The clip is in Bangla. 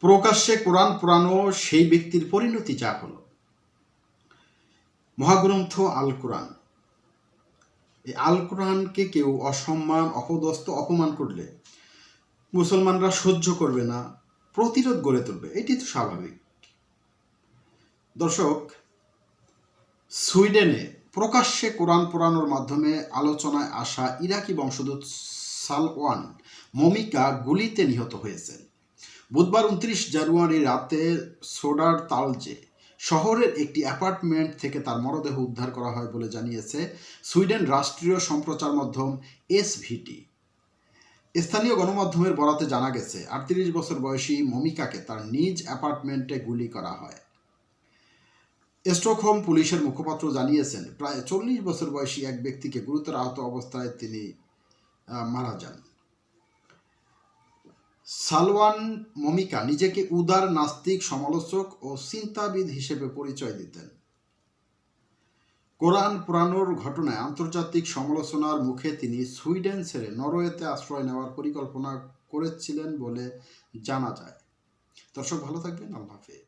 প্রকাশ্যে কোরআন পুরানো সেই ব্যক্তির পরিণতি যা হলো। মহাগ্রন্থ আল কোরআন এই আল কোরআনকে কেউ অসম্মান, অপদস্থ, অপমান করলে মুসলমানরা সহ্য করবে না, প্রতিরোধ গড়ে তুলবে। এটি তো স্বাভাবিক। দর্শক, সুইডেনে প্রকাশ্যে কোরআন পোড়ানোর মাধ্যমে আলোচনায় আসা ইরাকি বংশোদ্ভূত সালওয়ান মমিকা গুলিতে নিহত হয়েছেন। বুধবার উনত্রিশ জানুয়ারি রাতে সোডার তালজে শহরের একটি অ্যাপার্টমেন্ট থেকে তার মরদেহ উদ্ধার করা হয় বলে জানিয়েছে সুইডেন রাষ্ট্রীয় সম্প্রচার মাধ্যম এসভিটি। স্থানীয় গণমাধ্যমের বরাতে জানা গেছে, আটত্রিশ বছর বয়সী মমিকাকে তার নিজ অ্যাপার্টমেন্টে গুলি করা হয়। স্টকহোম পুলিশের মুখপাত্র জানিয়েছেন, প্রায় চল্লিশ বছর বয়সী এক ব্যক্তিকে গুরুতর আহত অবস্থায় তিনি মারা যান। সালওয়ান মমিকা নিজেকে উদার, নাস্তিক, সমালোচক ও চিন্তাবিদ হিসেবে পরিচয় দিতেন। কোরআন পুরানোর ঘটনায় আন্তর্জাতিক সমালোচনার মুখে তিনি সুইডেন ছেড়ে নরওয়েতে আশ্রয় নেওয়ার পরিকল্পনা করেছিলেন বলে জানা যায়। দর্শক, ভালো থাকবেন। আল্লাহ হাফেজ।